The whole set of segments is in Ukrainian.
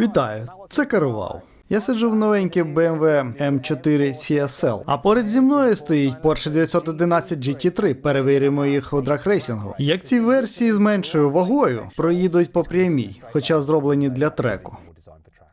Вітаю, це керував. Я сиджу в новенькій BMW M4 CSL, а поряд зі мною стоїть Porsche 911 GT3. Перевіримо їх у драгрейсингу. Як ці версії з меншою вагою проїдуть по прямій, хоча зроблені для треку.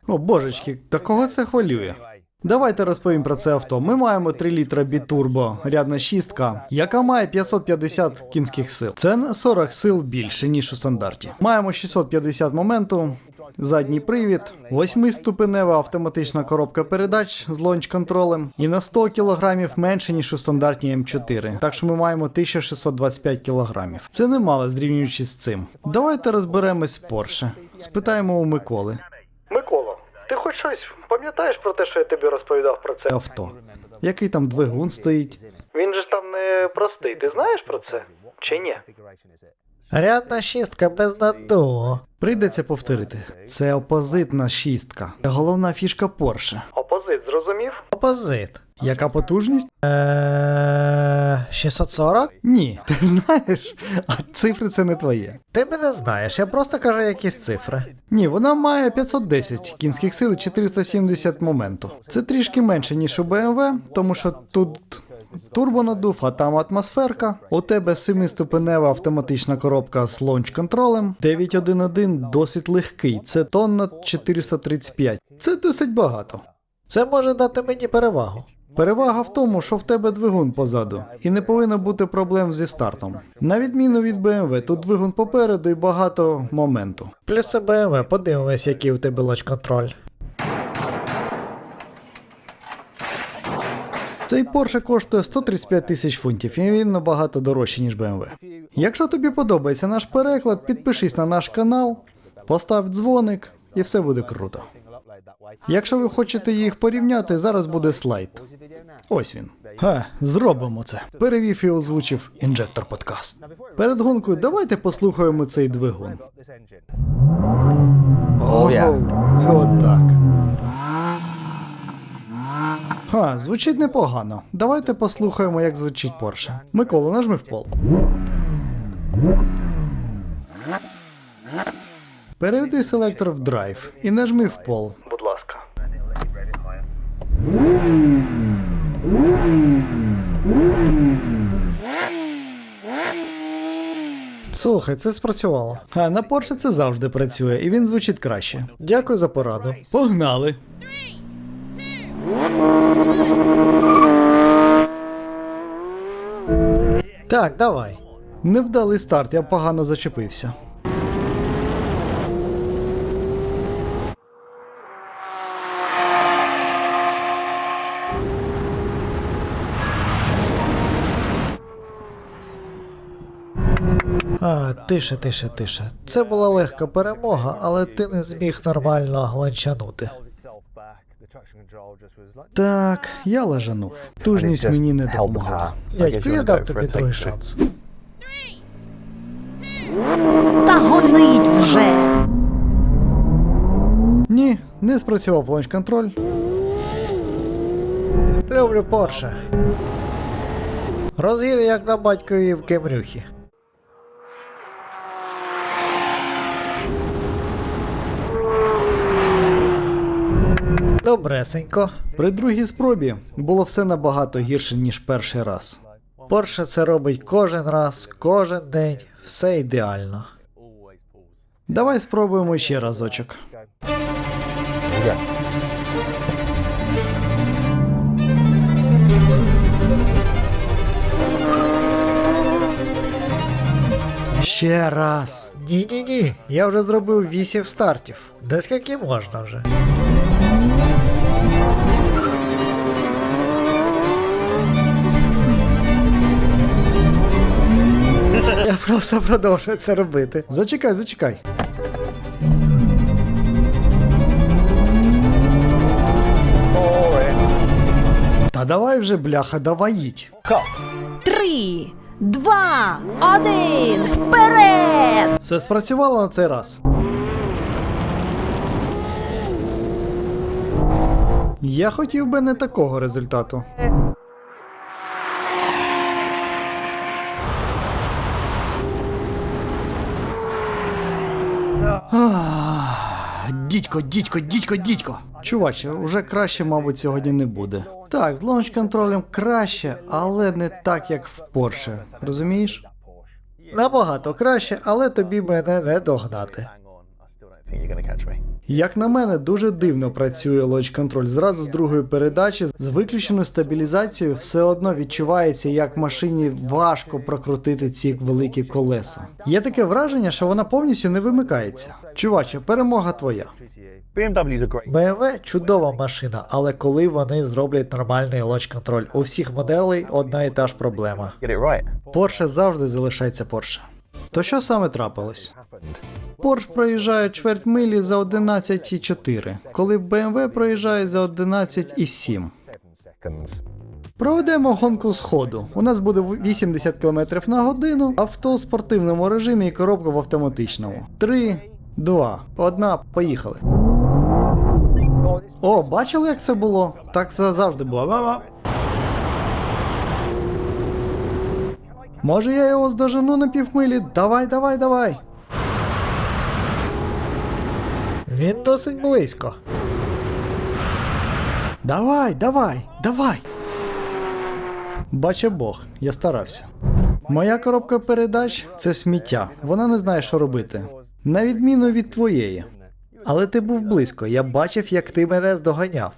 О божечки, та кого це хвилює? Давайте розповім про це авто. Ми маємо 3 літра бітурбо, рядна шістка, яка має 550 кінських сил. Це на 40 сил більше, ніж у стандарті. Маємо 650 моменту. Задній привід, 8-ступенева автоматична коробка передач з лонч-контролем і на 100 кг менше, ніж у стандартній М4. Так що ми маємо 1625 кг. Це немало зрівнюючи з цим. Давайте розберемось з Porsche. Спитаємо у Миколи. Микола, ти хоч щось пам'ятаєш про те, що я тобі розповідав про це авто? Який там двигун стоїть? Він же ж там не простий, ти знаєш про це? Чи ні? Рядна шістка без наддуву. Прийдеться повторити. Це опозитна шістка. Головна фішка Porsche. Опозит, зрозумів? Опозит. Яка потужність? Е, 640? Ні, ти знаєш, а цифри це не твоє. Ти мене знаєш, я просто кажу якісь цифри. Ні, вона має 510 кінських сил і 470 моменту. Це трішки менше, ніж у BMW, тому що тут турбонадув, а там атмосферка. У тебе 7-ступенева автоматична коробка з лонч-контролем. 911 досить легкий, це тонна 435. Це досить багато. Це може дати мені перевагу. Перевага в тому, що в тебе двигун позаду, і не повинно бути проблем зі стартом. На відміну від BMW, тут двигун попереду і багато моменту. Плюс це BMW, подивимось, який у тебе лоч-контроль. Цей Porsche коштує 135 тисяч фунтів, і він набагато дорожчий, ніж BMW. Якщо тобі подобається наш переклад, підпишись на наш канал, постав дзвоник, і все буде круто. Якщо ви хочете їх порівняти, зараз буде слайд. Ось він. Ха, зробимо це. Перевів і озвучив інжектор подкаст. Перед гонкою давайте послухаємо цей двигун. Ого, отак. Ха, звучить непогано. Давайте послухаємо, як звучить Porsche. Микола, нажми в пол. Переведи селектор в драйв і нажми в пол. Будь ласка. Слухай, це спрацювало. А на Porsche це завжди працює, і він звучить краще. Дякую за пораду. Погнали! Так, давай. Невдалий старт, я погано зачепився. А, тише, тише, тише. Це була легка перемога, але ти не зміг нормально ланчанути. Так, я лажанув. Тужність мені не допомогла. Дядько, я дам тобі другий шанс. Та гонить вже. Ні, не спрацював лонч-контроль. Люблю Порше. Роз'їде як на батькові в Кемрюхі. Добресенько. При другій спробі було все набагато гірше, ніж перший раз. Порше це робить кожен раз, кожен день, все ідеально. Давай спробуємо ще разочок. Ще раз. Ні-ні-ні, я вже зробив 8 стартів. Де скільки можна вже? Просто продовжую це робити. Зачекай, зачекай. Та давай вже, бляха, давай їдь. Три, два, один, вперед! Все спрацювало на цей раз. Я хотів би не такого результату. Дідько, дідько, дідько, дідько. Чуваче, вже краще, мабуть, сьогодні не буде. Так, з лаунч контролем краще, але не так, як в Порше. Розумієш? Набагато краще, але тобі мене не догнати. Як на мене, дуже дивно працює лоч контроль. Зразу з другої передачі з виключеною стабілізацією все одно відчувається, як машині важко прокрутити ці великі колеса. Є таке враження, що вона повністю не вимикається. Чуваче, перемога твоя. BMW чудова машина, але коли вони зроблять нормальний лоч контроль? У всіх моделей одна і та ж проблема. Порше завжди залишається Порше. То що саме трапилось? Порш проїжджає чверть милі за 11,4, коли BMW проїжджає за 11,7. Seconds. Проведемо гонку з ходу. У нас буде 80 км на годину, авто в спортивному режимі і коробка в автоматичному. 3, 2, 1, поїхали. О, бачили, як це було? Так це завжди було. Може я його здожену на півмилі? Давай, давай, давай. Він досить близько. Давай, давай, давай. Баче Бог, я старався. Моя коробка передач це сміття. Вона не знає, що робити. На відміну від твоєї. Але ти був близько, я бачив, як ти мене здоганяв.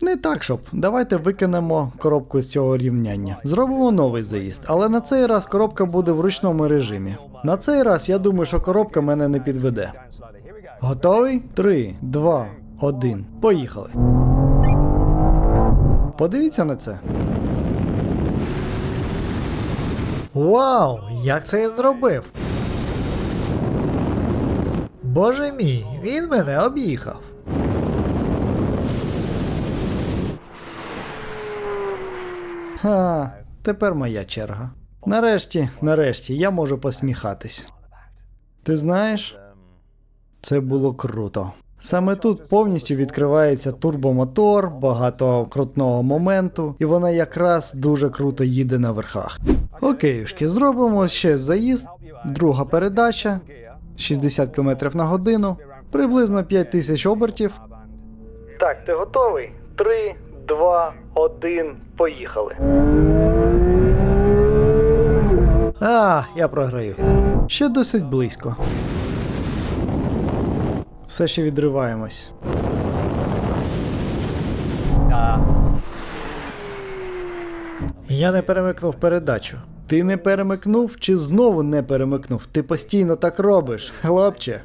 Не так, щоб. Давайте викинемо коробку з цього рівняння. Зробимо новий заїзд, але на цей раз коробка буде в ручному режимі. На цей раз я думаю, що коробка мене не підведе. Готовий? Три, два, один. Поїхали. Подивіться на це. Вау, як це я зробив? Боже мій, він мене об'їхав. Ха, тепер моя черга. Нарешті, нарешті, я можу посміхатись. Ти знаєш, це було круто. Саме тут повністю відкривається турбомотор, багато крутного моменту, і вона якраз дуже круто їде на верхах. Окейшки, зробимо ще заїзд, друга передача, 60 км на годину, приблизно 5000 обертів. Так, ти готовий? 3, 2, 1, поїхали. А, я програю. Ще досить близько. Все ще відриваємось. Я не перемикнув передачу. Ти не перемикнув чи знову не перемикнув? Ти постійно так робиш, хлопче.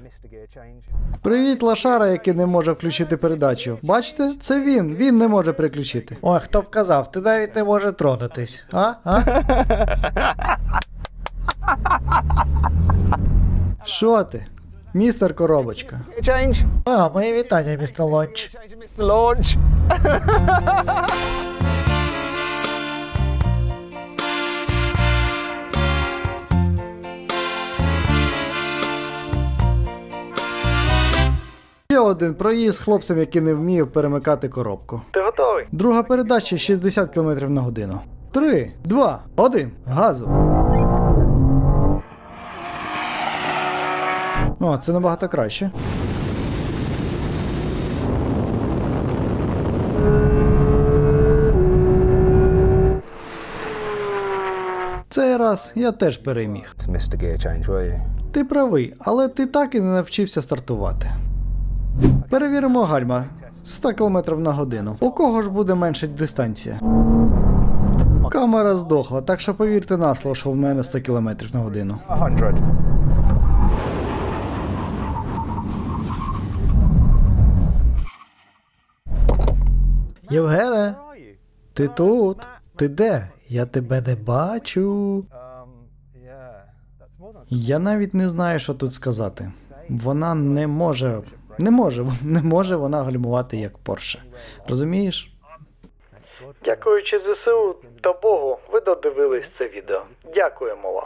Привіт, лошара, який не може включити передачу. Бачите, це він, він не може приключити. Ой, хто б казав, ти навіть не може тронутись. А? А? Що ти? Містер Коробочка. Change. А, моє вітання, містер Лонч. Change Mr. Launch. Один проїзд з хлопцем, який не вміє перемикати коробку. Ти готовий? Друга передача 60 км на годину. Три, два, один, газу. О, це набагато краще. Цей раз я теж переміг. Ти правий, але ти так і не навчився стартувати. Перевіримо гальма 100 км на годину. У кого ж буде менша дистанція? Камера здохла, так що повірте на слово, що в мене 100 км на годину. 100. Євгене, ти тут? Ти де? Я тебе не бачу. Um, Я навіть не знаю, що тут сказати. Вона не може. Не може, не може вона гальмувати як Порше. Розумієш? Дякуючи ЗСУ та Богу, ви додивились це відео. Дякуємо вам.